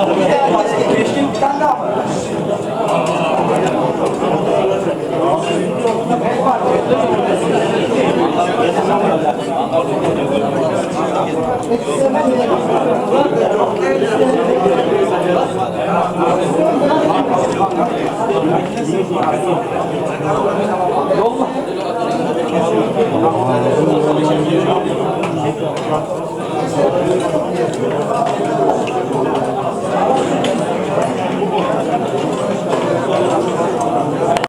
Bir daha var. Geçtim bir tane daha var. Yolla.